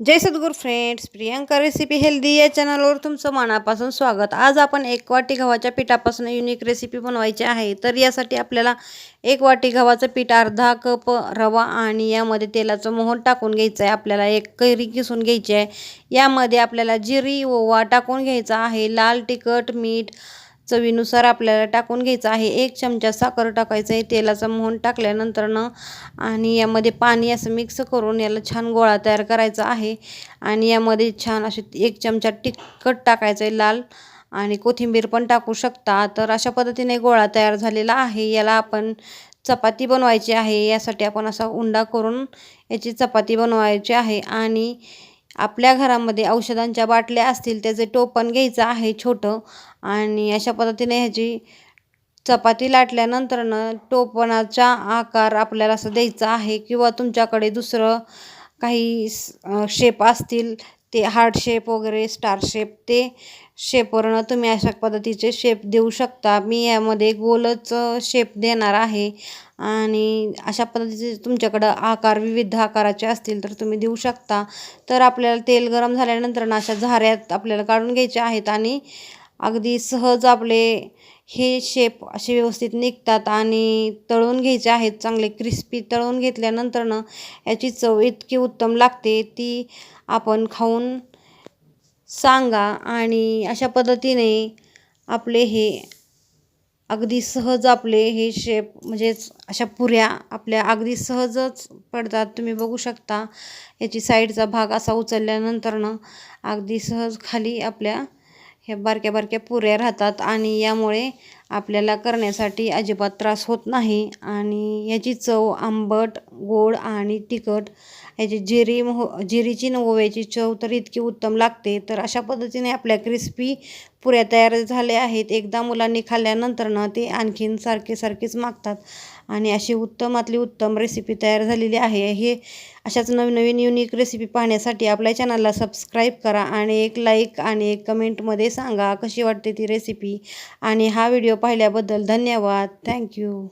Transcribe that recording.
जय सद्गुरू friends Priyanka recipe healthy या चॅनलवर तुमचं मनापासून स्वागत. आज आपण एक वाटी गव्हाच्या पिठापासून युनिक रेसिपी बनवायची आहे. तर यासाठी आपल्याला एक वाटी गव्हाचं पीठ अर्धा कप रवा आणि यामध्ये तेलाचं मोहन टाकून घ्यायचं आहे. आपल्याला एक कैरी किसून घ्यायची आहे. यामध्ये आपल्याला जिरी ओवा टाकून घ्यायचा आहे. लाल तिखट मीठ चवीनुसार आपल्याला टाकून घ्यायचं आहे. एक चमचा साखर टाकायचं आहे. तेलाचं मोहन टाकल्यानंतरनं आणि यामध्ये पाणी असं मिक्स करून याला छान गोळा तयार करायचा आहे. आणि यामध्ये छान असे एक चमचा तिखट टाकायचं आहे लाल. आणि कोथिंबीर पण टाकू शकता. तर अशा पद्धतीने गोळा तयार झालेला आहे. याला आपण चपाती बनवायची आहे. यासाठी आपण असा उंडा करून याची चपाती बनवायची आहे. आणि आपल्या घरामध्ये औषधांच्या बाटल्या असतील त्याचे टोपण घ्यायचं आहे छोटं. आणि अशा पद्धतीने ह्याची चपाती लाटल्यानंतरनं टोपणाचा आकार आपल्याला असं द्यायचा आहे. किंवा तुमच्याकडे दुसरं काही शेप असतील ते हार्ट शेप वगैरे स्टार शेप ते शेपवरनं तुम्ही अशा पद्धतीचे शेप देऊ शकता. मी यामध्ये गोलच शेप देणार आहे. आणि अशा पद्धतीचे तुमच्याकडं आकार विविध आकाराचे असतील तर तुम्ही देऊ शकता. तर आपल्याला तेल गरम झाल्यानंतर अशा झाऱ्यात आपल्याला काढून घ्यायचे आहेत आणि अगदी सहज आपले हे शेप असे व्यवस्थित निघतात आणि तळून घ्यायचे आहेत चांगले क्रिस्पी तळून घेतल्यानंतरनं याची चव इतकी उत्तम लागते ती आपण खाऊन सांगा आणि अशा पद्धतीने आपले हे अगदी सहज आपले हे शेप म्हणजेच अशा पुऱ्या आपल्या अगदी सहजच पडतात. तुम्ही बघू शकता याची साईडचा भाग असा उचलल्यानंतरनं अगदी सहज खाली आपल्या हे बारक्या बारक्या पुऱ्या राहतात आणि यामुळे आपल्याला करण्यासाठी अजिबात त्रास होत नाही. आणि याची चव आंबट गोड आणि तिखट याची जिरी मोह जिरीची न ओव्याची चव तर इतकी उत्तम लागते. तर अशा पद्धतीने आपल्या क्रिस्पी पुऱ्या तयार झाल्या आहेत. एकदा मुलांनी खाल्ल्यानंतर ना ते आणखीन सारखे सारखेच मागतात. आणि अशी उत्तमातली उत्तम रेसिपी तयार झालेली आहे. हे अशाच नवीन नवीन युनिक रेसिपी पाहण्यासाठी आपल्या चॅनलला सबस्क्राईब करा आणि एक लाईक आणि एक कमेंटमध्ये सांगा कशी वाटते ती रेसिपी आणि हा व्हिडिओ पाहिल्याबद्दल धन्यवाद. थँक्यू